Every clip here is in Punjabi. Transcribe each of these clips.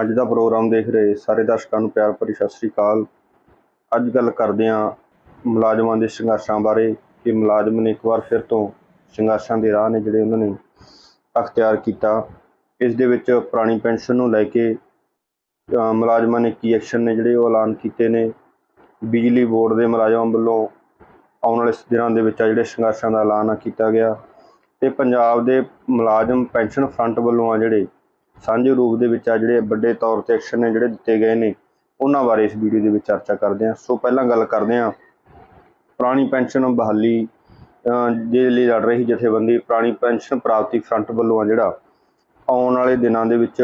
ਅੱਜ ਦਾ ਪ੍ਰੋਗਰਾਮ ਦੇਖ ਰਹੇ ਸਾਰੇ ਦਰਸ਼ਕਾਂ ਨੂੰ ਪਿਆਰ ਭਰੀ ਸਤਿ ਸ੍ਰੀ ਅਕਾਲ। ਅੱਜ ਗੱਲ ਕਰਦੇ ਹਾਂ ਮੁਲਾਜ਼ਮਾਂ ਦੇ ਸੰਘਰਸ਼ਾਂ ਬਾਰੇ ਕਿ ਮੁਲਾਜ਼ਮ ਨੇ ਇੱਕ ਵਾਰ ਫਿਰ ਤੋਂ ਸੰਘਰਸ਼ਾਂ ਦੇ ਰਾਹ ਨੇ ਜਿਹੜੇ ਉਹਨਾਂ ਨੇ ਅਖਤਿਆਰ ਕੀਤਾ। ਇਸ ਦੇ ਵਿੱਚ ਪੁਰਾਣੀ ਪੈਨਸ਼ਨ ਨੂੰ ਲੈ ਕੇ ਮੁਲਾਜ਼ਮਾਂ ਨੇ ਕੀ ਐਕਸ਼ਨ ਨੇ ਜਿਹੜੇ ਉਹ ਐਲਾਨ ਕੀਤੇ ਨੇ। ਬਿਜਲੀ ਬੋਰਡ ਦੇ ਮੁਲਾਜ਼ਮਾਂ ਵੱਲੋਂ ਆਉਣ ਵਾਲੇ ਦਿਨਾਂ ਦੇ ਵਿੱਚ ਆ ਜਿਹੜੇ ਸੰਘਰਸ਼ਾਂ ਦਾ ਐਲਾਨ ਆ ਕੀਤਾ ਗਿਆ। ਤੇ ਪੰਜਾਬ ਦੇ ਮੁਲਾਜ਼ਮ ਪੈਨਸ਼ਨ ਫਰੰਟ ਵੱਲੋਂ ਆ ਜਿਹੜੇ ਸਾਂਝੇ ਰੂਪ ਦੇ ਵਿੱਚ ਆ ਜਿਹੜੇ ਵੱਡੇ ਤੌਰ ਤੇ ਐਕਸ਼ਨ ਨੇ ਜਿਹੜੇ ਦਿੱਤੇ ਗਏ ਨੇ, ਉਹਨਾਂ ਬਾਰੇ ਇਸ ਵੀਡੀਓ ਦੇ ਵਿੱਚ ਚਰਚਾ ਕਰਦੇ ਹਾਂ। ਸੋ ਪਹਿਲਾਂ ਗੱਲ ਕਰਦੇ ਹਾਂ ਪੁਰਾਣੀ ਪੈਨਸ਼ਨ ਬਹਾਲੀ ਦੇ ਲਈ ਲੜ ਰਹੀ ਜਥੇਬੰਦੀ ਪੁਰਾਣੀ ਪੈਨਸ਼ਨ ਪ੍ਰਾਪਤੀ ਫਰੰਟ ਵੱਲੋਂ ਆ ਜਿਹੜਾ ਆਉਣ ਵਾਲੇ ਦਿਨਾਂ ਦੇ ਵਿੱਚ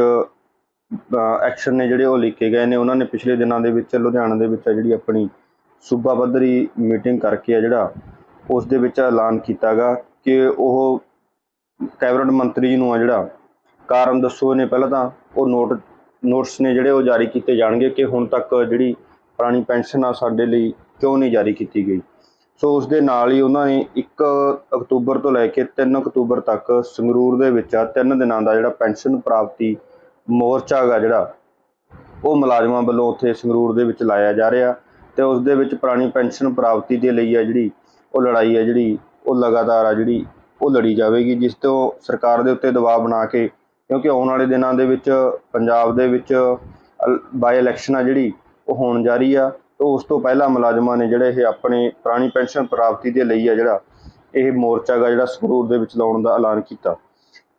ਐਕਸ਼ਨ ਨੇ ਜਿਹੜੇ ਉਹ ਲਿਖੇ ਗਏ ਨੇ। ਉਹਨਾਂ ਨੇ ਪਿਛਲੇ ਦਿਨਾਂ ਦੇ ਵਿੱਚ ਲੁਧਿਆਣਾ ਦੇ ਵਿੱਚ ਆ ਜਿਹੜੀ ਆਪਣੀ ਸੂਬਾ ਪੱਧਰੀ ਮੀਟਿੰਗ ਕਰਕੇ ਆ ਜਿਹੜਾ ਉਸ ਦੇ ਵਿੱਚ ਐਲਾਨ ਕੀਤਾਗਾ ਕਿ ਉਹ ਕੈਬਨਿਟ ਮੰਤਰੀ ਜੀ ਨੂੰ ਆ ਜਿਹੜਾ ਕਾਰਨ ਦੱਸੋ ਨੇ ਪਹਿਲਾਂ ਤਾਂ ਉਹ ਨੋਟ ਨੋਟਸ ਨੇ ਜਿਹੜੇ ਉਹ ਜਾਰੀ ਕੀਤੇ ਜਾਣਗੇ ਕਿ ਹੁਣ ਤੱਕ ਜਿਹੜੀ ਪੁਰਾਣੀ ਪੈਨਸ਼ਨ ਆ ਸਾਡੇ ਲਈ ਕਿਉਂ ਨਹੀਂ ਜਾਰੀ ਕੀਤੀ ਗਈ। ਸੋ ਉਸ ਦੇ ਨਾਲ ਹੀ ਉਹਨਾਂ ਨੇ 1 ਅਕਤੂਬਰ ਤੋਂ ਲੈ ਕੇ 3 ਅਕਤੂਬਰ ਤੱਕ ਸੰਗਰੂਰ ਦੇ ਵਿੱਚ ਆ, ਤਿੰਨ ਦਿਨਾਂ ਦਾ ਜਿਹੜਾ ਪੈਨਸ਼ਨ ਪ੍ਰਾਪਤੀ ਮੋਰਚਾ ਗਾ ਜਿਹੜਾ, ਉਹ ਮੁਲਾਜ਼ਮਾਂ ਵੱਲੋਂ ਉੱਥੇ ਸੰਗਰੂਰ ਦੇ ਵਿੱਚ ਲਾਇਆ ਜਾ ਰਿਹਾ ਤੇ ਉਸ ਦੇ ਵਿੱਚ ਪੁਰਾਣੀ ਪੈਨਸ਼ਨ ਪ੍ਰਾਪਤੀ ਦੇ ਲਈ ਆ ਜਿਹੜੀ, ਉਹ ਲੜਾਈ ਆ ਜਿਹੜੀ, ਉਹ ਲਗਾਤਾਰ ਆ ਜਿਹੜੀ, ਉਹ ਲੜੀ ਜਾਵੇਗੀ, ਜਿਸ ਤੋਂ ਸਰਕਾਰ ਦੇ ਉੱਤੇ ਦਬਾਅ ਬਣਾ ਕੇ ਕਿਉਂਕਿ ਆਉਣ ਵਾਲੇ ਦਿਨਾਂ ਦੇ ਵਿੱਚ, ਪੰਜਾਬ ਦੇ ਵਿੱਚ ਬਾਈ ਇਲੈਕਸ਼ਨ ਆ ਜਿਹੜੀ, ਉਹ ਹੋਣ ਜਾ ਰਹੀ ਆ। ਤੇ ਉਸ ਤੋਂ ਪਹਿਲਾਂ ਮੁਲਾਜ਼ਮਾਂ ਨੇ ਜਿਹੜੇ ਇਹ ਆਪਣੇ ਪੁਰਾਣੀ ਪੈਨਸ਼ਨ ਪ੍ਰਾਪਤੀ ਦੇ ਲਈ ਆ ਜਿਹੜਾ, ਇਹ ਮੋਰਚਾ ਗਾ ਜਿਹੜਾ ਸੰਗਰੂਰ ਦੇ ਵਿੱਚ ਲਾਉਣ ਦਾ ਐਲਾਨ ਕੀਤਾ।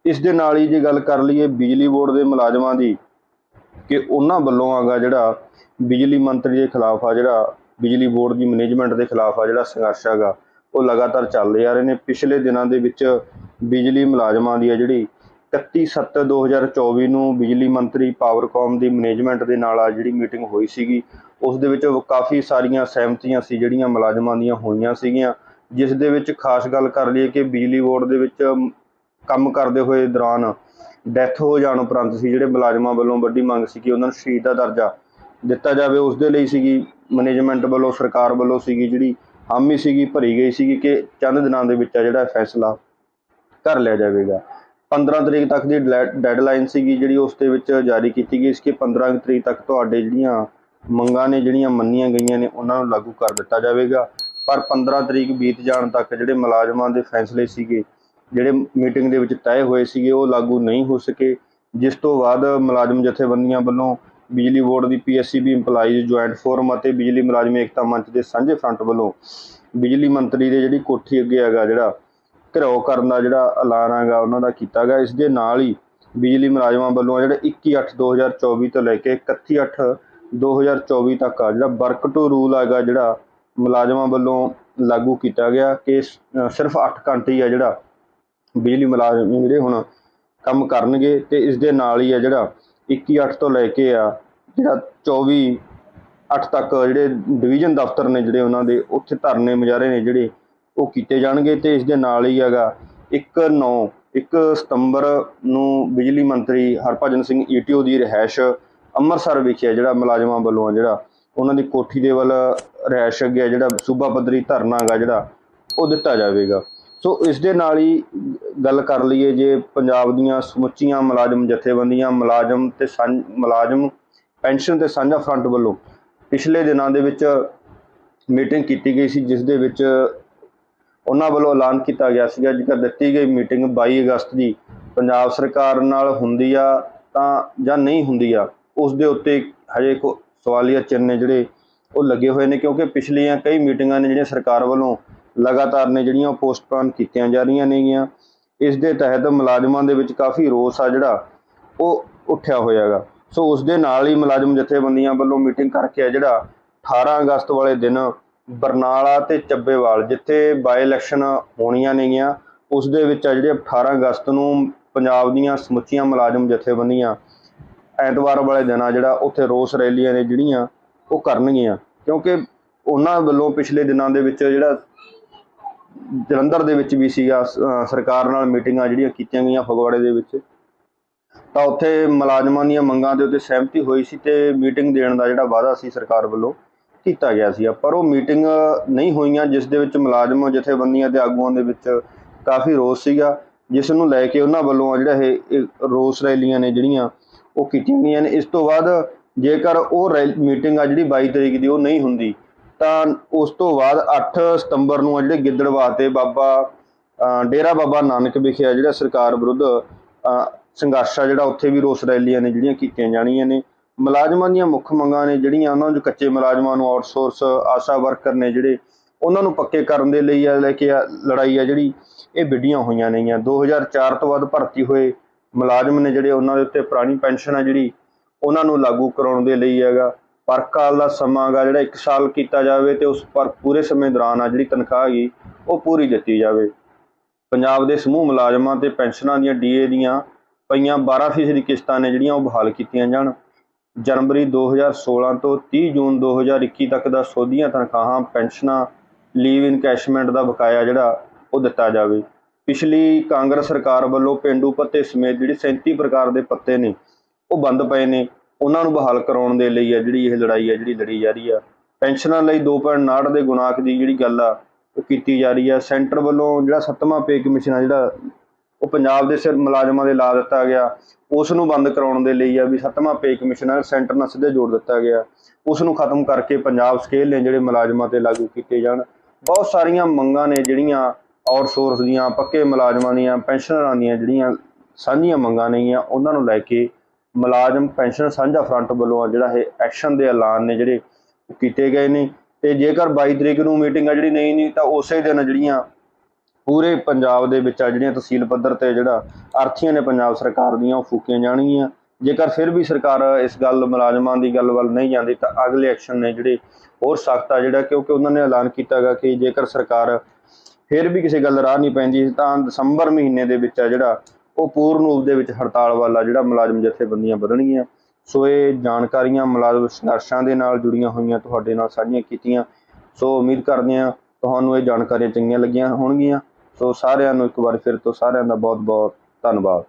ਇਸ ਦੇ ਨਾਲ ਹੀ ਜੇ ਗੱਲ ਕਰ ਲਈਏ ਬਿਜਲੀ ਬੋਰਡ ਦੇ ਮੁਲਾਜ਼ਮਾਂ ਦੀ, ਕਿ ਉਹਨਾਂ ਵੱਲੋਂ ਆਗਾ ਜਿਹੜਾ ਬਿਜਲੀ ਮੰਤਰੀ ਦੇ ਖਿਲਾਫ ਆ ਜਿਹੜਾ, ਬਿਜਲੀ ਬੋਰਡ ਦੀ ਮੈਨੇਜਮੈਂਟ ਦੇ ਖਿਲਾਫ ਆ ਜਿਹੜਾ ਸੰਘਰਸ਼ ਹੈਗਾ ਉਹ ਲਗਾਤਾਰ ਚੱਲਦੇ ਆ ਰਹੇ ਨੇ। ਪਿਛਲੇ ਦਿਨਾਂ ਦੇ ਵਿੱਚ ਬਿਜਲੀ ਮੁਲਾਜ਼ਮਾਂ ਦੀ ਆ ਜਿਹੜੀ 31/7/2024 ਨੂੰ ਬਿਜਲੀ ਮੰਤਰੀ ਪਾਵਰਕਾਮ ਦੀ ਮੈਨੇਜਮੈਂਟ ਦੇ ਨਾਲ ਆ ਜਿਹੜੀ ਮੀਟਿੰਗ ਹੋਈ ਸੀਗੀ, ਉਸ ਦੇ ਵਿੱਚ ਕਾਫੀ ਸਾਰੀਆਂ ਸਹਿਮਤੀਆਂ ਸੀ, ਜਿਹੜੀਆਂ ਮੁਲਾਜ਼ਮਾਂ ਦੀਆਂ ਹੋਈਆਂ ਸੀਗੀਆਂ, ਜਿਸ ਦੇ ਵਿੱਚ ਖਾਸ ਗੱਲ ਕਰ ਲਈਏ ਕਿ ਬਿਜਲੀ ਬੋਰਡ ਦੇ ਵਿੱਚ ਕੰਮ ਕਰਦੇ ਹੋਏ ਦੌਰਾਨ ਡੈਥ ਹੋ ਜਾਣ ਉਪਰੰਤ ਸੀ, ਜਿਹੜੇ ਮੁਲਾਜ਼ਮਾਂ ਵੱਲੋਂ ਵੱਡੀ ਮੰਗ ਸੀ ਕਿ ਉਹਨਾਂ ਨੂੰ ਸ਼ਹੀਦ ਦਾ ਦਰਜਾ ਦਿੱਤਾ ਜਾਵੇ, ਉਸ ਦੇ ਲਈ ਸੀਗੀ, ਮੈਨੇਜਮੈਂਟ ਵੱਲੋਂ, ਸਰਕਾਰ ਵੱਲੋਂ ਸੀਗੀ ਜਿਹੜੀ ਹਾਮੀ ਸੀਗੀ, ਭਰੀ ਗਈ ਸੀਗੀ ਕਿ ਚੰਦ ਦਿਨਾਂ ਦੇ ਵਿੱਚ ਆ ਜਿਹੜਾ ਫੈਸਲਾ ਕਰ ਲਿਆ ਜਾਵੇਗਾ। 15 ਤਰੀਕ ਤੱਕ ਦੀ ਡੈਡਲਾਈਨ ਸੀਗੀ ਜਿਹੜੀ ਉਸ ਦੇ ਵਿੱਚ ਜਾਰੀ ਕੀਤੀ ਗਈ ਸੀ ਕਿ 15 ਤਰੀਕ ਤੱਕ ਤੁਹਾਡੇ ਜਿਹੜੀਆਂ ਮੰਗਾਂ ਨੇ, ਜਿਹੜੀਆਂ ਮੰਨੀਆਂ ਗਈਆਂ ਨੇ, ਉਹਨਾਂ ਨੂੰ ਲਾਗੂ ਕਰ ਦਿੱਤਾ ਜਾਵੇਗਾ। ਪਰ 15 ਤਰੀਕ ਬੀਤ ਜਾਣ ਤੱਕ ਜਿਹੜੇ ਮੁਲਾਜ਼ਮਾਂ ਦੇ ਫੈਸਲੇ ਸੀਗੇ, ਜਿਹੜੇ ਮੀਟਿੰਗ ਦੇ ਵਿੱਚ ਤੈਅ ਹੋਏ ਸੀਗੇ, ਉਹ ਲਾਗੂ ਨਹੀਂ ਹੋ ਸਕੇ। ਜਿਸ ਤੋਂ ਬਾਅਦ ਮੁਲਾਜ਼ਮ ਜਥੇਬੰਦੀਆਂ ਵੱਲੋਂ ਬਿਜਲੀ ਬੋਰਡ ਦੀ ਪੀਐਸਸੀਬੀ EMPLOYEES ਜੁਆਇੰਟ ਫੋਰਮ ਅਤੇ ਬਿਜਲੀ ਮੁਲਾਜ਼ਮ ਏਕਤਾ ਮੰਚ ਦੇ ਸਾਂਝੇ ਫਰੰਟ ਵੱਲੋਂ ਬਿਜਲੀ ਮੰਤਰੀ ਦੇ ਜਿਹੜੀ ਕੋਠੀ ਅੱਗੇ ਹੈਗਾ ਜਿਹੜਾ ਘਿਰਾਓ ਕਰਨ ਦਾ ਜਿਹੜਾ ਐਲਾਨ ਹੈਗਾ, ਉਹਨਾਂ ਦਾ ਕੀਤਾ ਗਿਆ। ਇਸ ਦੇ ਨਾਲ ਹੀ ਬਿਜਲੀ ਮੁਲਾਜ਼ਮਾਂ ਵੱਲੋਂ ਆ ਜਿਹੜਾ 21/8/2024 ਤੋਂ ਲੈ ਕੇ 31/8/2024 ਤੱਕ ਆ ਜਿਹੜਾ ਵਰਕ ਟੂ ਰੂਲ ਹੈਗਾ, ਜਿਹੜਾ ਮੁਲਾਜ਼ਮਾਂ ਵੱਲੋਂ ਲਾਗੂ ਕੀਤਾ ਗਿਆ ਕਿ ਸਿਰਫ 8 ਘੰਟੇ ਹੀ ਆ ਜਿਹੜਾ ਬਿਜਲੀ ਮੁਲਾਜ਼ਮ ਜਿਹੜੇ ਹੁਣ ਕੰਮ ਕਰਨਗੇ ਤੇ ਇਸ ਦੇ ਨਾਲ ਹੀ ਆ ਜਿਹੜਾ 21/8 ਤੋਂ ਲੈ ਕੇ ਆ ਜਿਹੜਾ 24 8 ਤੱਕ ਜਿਹੜੇ ਡਿਵੀਜ਼ਨ ਦਫ਼ਤਰ ਨੇ ਜਿਹੜੇ ਉਹਨਾਂ ਦੇ, ਉੱਥੇ ਧਰਨੇ ਮੁਜ਼ਾਹਰੇ ਨੇ ਜਿਹੜੇ ਉਹ ਕੀਤੇ ਜਾਣਗੇ ਤੇ ਇਸ ਦੇ ਨਾਲ ਹੀ ਹੈਗਾ 1 9 1 ਸਤੰਬਰ ਨੂੰ ਬਿਜਲੀ ਮੰਤਰੀ ਹਰਭਜਨ ਸਿੰਘ ਈਟੀਓ ਦੀ ਰਿਹਾਇਸ਼ ਅੰਮ੍ਰਿਤਸਰ ਵਿਖੇ ਜਿਹੜਾ ਮੁਲਾਜ਼ਮਾਂ ਵੱਲੋਂ ਆ ਜਿਹੜਾ, ਉਹਨਾਂ ਦੀ ਕੋਠੀ ਦੇ ਵੱਲ ਰਿਹਾਇਸ਼ ਅੱਗੇ ਜਿਹੜਾ ਸੂਬਾ ਪੱਧਰੀ ਧਰਨਾ ਹੈਗਾ ਜਿਹੜਾ, ਉਹ ਦਿੱਤਾ ਜਾਵੇਗਾ। ਸੋ ਇਸ ਦੇ ਨਾਲ ਹੀ ਗੱਲ ਕਰ ਲਈਏ ਜੇ ਪੰਜਾਬ ਦੀਆਂ ਸਮੁੱਚੀਆਂ ਮੁਲਾਜ਼ਮ ਜਥੇਬੰਦੀਆਂ, ਮੁਲਾਜ਼ਮ ਤੇ ਸਾਂਝ, ਮੁਲਾਜ਼ਮ ਪੈਨਸ਼ਨ ਤੇ ਸਾਂਝਾ ਫਰੰਟ ਵੱਲੋਂ ਪਿਛਲੇ ਦਿਨਾਂ ਦੇ ਵਿੱਚ ਮੀਟਿੰਗ ਕੀਤੀ ਗਈ ਸੀ, ਜਿਸ ਦੇ ਵਿੱਚ ਉਹਨਾਂ ਵੱਲੋਂ ਐਲਾਨ ਕੀਤਾ ਗਿਆ ਸੀਗਾ, ਜੇਕਰ ਦਿੱਤੀ ਗਈ ਮੀਟਿੰਗ 22 ਅਗਸਤ ਦੀ ਪੰਜਾਬ ਸਰਕਾਰ ਨਾਲ ਹੁੰਦੀ ਆ ਤਾਂ ਜਾਂ ਨਹੀਂ ਹੁੰਦੀ ਆ, ਉਸ ਦੇ ਉੱਤੇ ਹਜੇ ਕੋ ਸਵਾਲੀਆ ਚਿੰਨ੍ਹ ਨੇ ਜਿਹੜੇ ਉਹ ਲੱਗੇ ਹੋਏ ਨੇ, ਕਿਉਂਕਿ ਪਿਛਲੀਆਂ ਕਈ ਮੀਟਿੰਗਾਂ ਨੇ ਜਿਹੜੀਆਂ ਸਰਕਾਰ ਵੱਲੋਂ ਲਗਾਤਾਰ ਨੇ ਜਿਹੜੀਆਂ ਉਹ ਪੋਸਟਪੋਨ ਕੀਤੀਆਂ ਜਾ ਰਹੀਆਂ ਨੇਗੀਆਂ, ਇਸ ਦੇ ਤਹਿਤ ਮੁਲਾਜ਼ਮਾਂ ਦੇ ਵਿੱਚ ਕਾਫੀ ਰੋਸ ਆ ਜਿਹੜਾ ਉਹ ਉੱਠਿਆ ਹੋਇਆਗਾ ਸੋ ਉਸ ਦੇ ਨਾਲ ਹੀ ਮੁਲਾਜ਼ਮ ਜਥੇਬੰਦੀਆਂ ਵੱਲੋਂ ਮੀਟਿੰਗ ਕਰਕੇ ਆ ਜਿਹੜਾ 18 ਅਗਸਤ ਵਾਲੇ ਦਿਨ ਬਰਨਾਲਾ ਤੇ ਚੱਬੇਵਾਲ, ਜਿੱਥੇ ਬਾਈ ਇਲੈਕਸ਼ਨ ਹੋਣੀਆਂ ਨੇਗੀਆਂ, ਉਸ ਦੇ ਵਿੱਚ ਆ ਜਿਹੜੇ 18 ਅਗਸਤ ਨੂੰ ਪੰਜਾਬ ਦੀਆਂ ਸਮੁੱਚੀਆਂ ਮੁਲਾਜ਼ਮ ਜਥੇਬੰਦੀਆਂ ਐਤਵਾਰ ਵਾਲੇ ਦਿਨ ਆ ਜਿਹੜਾ ਉੱਥੇ ਰੋਸ ਰੈਲੀਆਂ ਨੇ ਜਿਹੜੀਆਂ, ਉਹ ਕਰਨਗੀਆਂ। ਕਿਉਂਕਿ ਉਹਨਾਂ ਵੱਲੋਂ ਪਿਛਲੇ ਦਿਨਾਂ ਦੇ ਵਿੱਚ ਜਿਹੜਾ ਜਲੰਧਰ ਦੇ ਵਿੱਚ ਵੀ ਸੀਗਾ ਸਰਕਾਰ ਨਾਲ ਮੀਟਿੰਗਾਂ ਜਿਹੜੀਆਂ ਕੀਤੀਆਂ ਗਈਆਂ ਫਗਵਾੜੇ ਦੇ ਵਿੱਚ, ਤਾਂ ਉੱਥੇ ਮੁਲਾਜ਼ਮਾਂ ਦੀਆਂ ਮੰਗਾਂ ਦੇ ਉੱਤੇ ਸਹਿਮਤੀ ਹੋਈ ਸੀ ਤੇ ਮੀਟਿੰਗ ਦੇਣ ਦਾ ਜਿਹੜਾ ਵਾਅਦਾ ਸੀ ਸਰਕਾਰ ਵੱਲੋਂ ਕੀਤਾ ਗਿਆ ਸੀ। ਪਰ ਉਹ ਮੀਟਿੰਗ ਨਹੀਂ ਹੋਈਆਂ, ਜਿਸ ਦੇ ਵਿੱਚ ਮੁਲਾਜ਼ਮ, ਜਥੇਬੰਦੀਆਂ ਤੇ ਆਗੂਆਂ ਦੇ ਵਿੱਚ ਕਾਫੀ ਰੋਸ ਸੀਗਾ, ਜਿਸ ਨੂੰ ਲੈ ਕੇ ਉਹਨਾਂ ਵੱਲੋਂ ਜਿਹੜਾ ਇਹ ਰੋਸ ਰੈਲੀਆਂ ਨੇ ਜਿਹੜੀਆਂ, ਉਹ ਕੀਤੀਆਂ ਗਈਆਂ ਨੇ। ਇਸ ਤੋਂ ਬਾਅਦ ਜੇਕਰ ਉਹ ਮੀਟਿੰਗ ਆ ਜਿਹੜੀ 22 ਤਰੀਕ ਦੀ, ਉਹ ਨਹੀਂ ਹੁੰਦੀ, ਤਾਂ ਉਸ ਤੋਂ ਬਾਅਦ 8 ਸਤੰਬਰ ਨੂੰ ਜਿਹੜੇ ਗਿੱਦੜਵਾ ਤੇ ਬਾਬਾ ਡੇਰਾ ਬਾਬਾ ਨਾਨਕ ਵਿਖੇ ਆ ਜਿਹੜਾ ਸਰਕਾਰ ਵਿਰੁੱਧ ਸੰਘਰਸ਼ ਆ ਜਿਹੜਾ, ਉੱਥੇ ਵੀ ਰੋਸ ਰੈਲੀਆਂ ਨੇ ਜਿਹੜੀਆਂ ਕੀਤੀਆਂ ਜਾਣੀਆਂ ਨੇ। ਮੁਲਾਜ਼ਮਾਂ ਦੀਆਂ ਮੁੱਖ ਮੰਗਾਂ ਨੇ ਜਿਹੜੀਆਂ ਉਹਨਾਂ ਨੂੰ ਕੱਚੇ ਮੁਲਾਜ਼ਮਾਂ ਨੂੰ ਆਊਟਸੋਰਸ ਆਸ਼ਾ ਵਰਕਰ ਨੇ ਜਿਹੜੇ ਉਹਨਾਂ ਨੂੰ ਪੱਕੇ ਕਰਨ ਦੇ ਲਈ ਆ, ਲੈ ਕੇ ਆ, ਲੜਾਈ ਆ ਜਿਹੜੀ, ਇਹ ਵਿੱਢੀਆਂ ਹੋਈਆਂ ਨੇਗੀਆਂ। 2004 ਤੋਂ ਬਾਅਦ ਭਰਤੀ ਹੋਏ ਮੁਲਾਜ਼ਮ ਨੇ ਜਿਹੜੇ ਉਹਨਾਂ ਦੇ ਉੱਤੇ ਪੁਰਾਣੀ ਪੈਨਸ਼ਨ ਆ ਜਿਹੜੀ, ਉਹਨਾਂ ਨੂੰ ਲਾਗੂ ਕਰਾਉਣ ਦੇ ਲਈ ਹੈਗਾ। ਪਰ ਕਾਲ ਦਾ ਸਮਾਂਗਾ ਜਿਹੜਾ 1 ਸਾਲ ਕੀਤਾ ਜਾਵੇ ਤੇ ਉਸ ਪਰ ਪੂਰੇ ਸਮੇਂ ਦੌਰਾਨ ਆ ਜਿਹੜੀ ਤਨਖਾਹ ਹੈਗੀ, ਉਹ ਪੂਰੀ ਦਿੱਤੀ ਜਾਵੇ। ਪੰਜਾਬ ਦੇ ਸਮੂਹ ਮੁਲਾਜ਼ਮਾਂ ਤੇ ਪੈਨਸ਼ਨਾਂ ਦੀਆਂ ਡੀਏ ਦੀਆਂ ਪਈਆਂ 12 ਫੀਸਦੀ ਕਿਸ਼ਤਾਂ ਨੇ ਜਿਹੜੀਆਂ ਉਹ ਬਹਾਲ ਕੀਤੀਆਂ ਜਾਣ। ਜਨਵਰੀ 2016 ਤੋਂ 30 ਜੂਨ 2021 ਤੱਕ ਦਾ ਸੋਧੀਆਂ ਤਨਖਾਹਾਂ, ਪੈਨਸ਼ਨਾਂ ਲੀਵ ਇਨਕੈਸ਼ਮੈਂਟ ਦਾ ਬਕਾਇਆ ਜਿਹੜਾ ਉਹ ਦਿੱਤਾ ਜਾਵੇ। ਪਿਛਲੀ ਕਾਂਗਰਸ ਸਰਕਾਰ ਵੱਲੋਂ ਪੇਂਡੂ ਪੱਤੇ ਸਮੇਤ ਜਿਹੜੇ 37 ਪ੍ਰਕਾਰ ਦੇ ਪੱਤੇ ਨੇ, ਉਹ ਬੰਦ ਪਏ ਨੇ। ਉਹਨਾਂ ਨੂੰ ਬਹਾਲ ਕਰਾਉਣ ਦੇ ਲਈ ਆ ਜਿਹੜੀ ਇਹ ਲੜਾਈ ਆ, ਜਿਹੜੀ ਲੜੀ ਜਾ ਰਹੀ ਆ। ਪੈਨਸ਼ਨਾਂ ਲਈ 2.59 ਦੇ ਗੁਣਾਕ ਦੀ ਜਿਹੜੀ ਗੱਲ ਆ, ਉਹ ਕੀਤੀ ਜਾ ਰਹੀ ਆ। ਸੈਂਟਰ ਵੱਲੋਂ ਜਿਹੜਾ ਸੱਤਵਾਂ ਪੇ ਕਮਿਸ਼ਨ ਆ ਜਿਹੜਾ ਉਹ ਪੰਜਾਬ ਦੇ ਸਿਰ ਮੁਲਾਜ਼ਮਾਂ ਦੇ ਲਾ ਦਿੱਤਾ ਗਿਆ। ਉਸ ਨੂੰ ਬੰਦ ਕਰਾਉਣ ਦੇ ਲਈ ਆ ਵੀ ਸੱਤਵਾਂ ਪੇ ਕਮਿਸ਼ਨ ਆ ਸੈਂਟਰ ਨਾਲ ਸਿੱਧੇ ਜੋੜ ਦਿੱਤਾ ਗਿਆ। ਉਸ ਨੂੰ ਖਤਮ ਕਰਕੇ ਪੰਜਾਬ ਸਕੇਲ ਨੇ ਜਿਹੜੇ ਮੁਲਾਜ਼ਮਾਂ ਤੇ ਲਾਗੂ ਕੀਤੇ ਜਾਣ। ਬਹੁਤ ਸਾਰੀਆਂ ਮੰਗਾਂ ਨੇ ਜਿਹੜੀਆਂ ਆਊਟਸੋਰਸ ਦੀਆਂ, ਪੱਕੇ ਮੁਲਾਜ਼ਮਾਂ ਦੀਆਂ, ਪੈਨਸ਼ਨਰਾਂ ਦੀਆਂ ਜਿਹੜੀਆਂ ਸਾਂਝੀਆਂ ਮੰਗਾਂ ਨੇਗੀਆਂ, ਉਹਨਾਂ ਨੂੰ ਲੈ ਕੇ ਮੁਲਾਜ਼ਮ ਪੈਨਸ਼ਨ ਸਾਂਝਾ ਫਰੰਟ ਵੱਲੋਂ ਆ ਜਿਹੜਾ ਇਹ ਐਕਸ਼ਨ ਦੇ ਐਲਾਨ ਨੇ ਜਿਹੜੇ ਕੀਤੇ ਗਏ ਨੇ। ਤੇ ਜੇਕਰ 22 ਤਰੀਕ ਨੂੰ ਮੀਟਿੰਗ ਆ ਜਿਹੜੀ ਨਹੀਂ ਨਹੀਂ ਤਾਂ ਉਸੇ ਦਿਨ ਜਿਹੜੀਆਂ ਪੂਰੇ ਪੰਜਾਬ ਦੇ ਵਿੱਚ ਆ ਜਿਹੜੀਆਂ ਤਹਿਸੀਲ ਪੱਧਰ ਤੇ ਜਿਹੜਾ ਅਰਥੀਆਂ ਨੇ ਪੰਜਾਬ ਸਰਕਾਰ ਦੀਆਂ, ਉਹ ਫੂਕੀਆਂ ਜਾਣਗੀਆਂ। ਜੇਕਰ ਫਿਰ ਵੀ ਸਰਕਾਰ ਇਸ ਗੱਲ ਮੁਲਾਜ਼ਮਾਂ ਦੀ ਗੱਲ ਵੱਲ ਨਹੀਂ ਜਾਂਦੀ, ਤਾਂ ਅਗਲੇ ਐਕਸ਼ਨ ਨੇ ਜਿਹੜੇ ਹੋਰ ਸਖਤ ਆ ਜਿਹੜਾ ਕਿਉਂਕਿ ਉਹਨਾਂ ਨੇ ਐਲਾਨ ਕੀਤਾਗਾ ਕਿ ਜੇਕਰ ਸਰਕਾਰ ਫਿਰ ਵੀ ਕਿਸੇ ਗੱਲ ਰਾਹ ਨਹੀਂ ਪੈਂਦੀ, ਤਾਂ ਦਸੰਬਰ ਮਹੀਨੇ ਦੇ ਵਿੱਚ ਆ ਜਿਹੜਾ ਉਹ ਪੂਰਨ ਰੂਪ ਦੇ ਵਿੱਚ ਹੜਤਾਲ ਵਾਲਾ ਜਿਹੜਾ ਮੁਲਾਜ਼ਮ ਜਥੇਬੰਦੀਆਂ ਵਧਣਗੀਆਂ। ਸੋ ਇਹ ਜਾਣਕਾਰੀਆਂ ਮੁਲਾਜ਼ਮ ਸੰਘਰਸ਼ਾਂ ਦੇ ਨਾਲ ਜੁੜੀਆਂ ਹੋਈਆਂ, ਤੁਹਾਡੇ ਨਾਲ ਸਾਂਝੀਆਂ ਕੀਤੀਆਂ। ਸੋ ਉਮੀਦ ਕਰਦੇ ਹਾਂ ਤੁਹਾਨੂੰ ਇਹ ਜਾਣਕਾਰੀਆਂ ਚੰਗੀਆਂ ਲੱਗੀਆਂ ਹੋਣਗੀਆਂ। ਸੋ ਸਾਰਿਆਂ ਨੂੰ ਇੱਕ ਵਾਰ ਫਿਰ ਤੋਂ ਸਾਰਿਆਂ ਦਾ ਬਹੁਤ ਬਹੁਤ ਧੰਨਵਾਦ।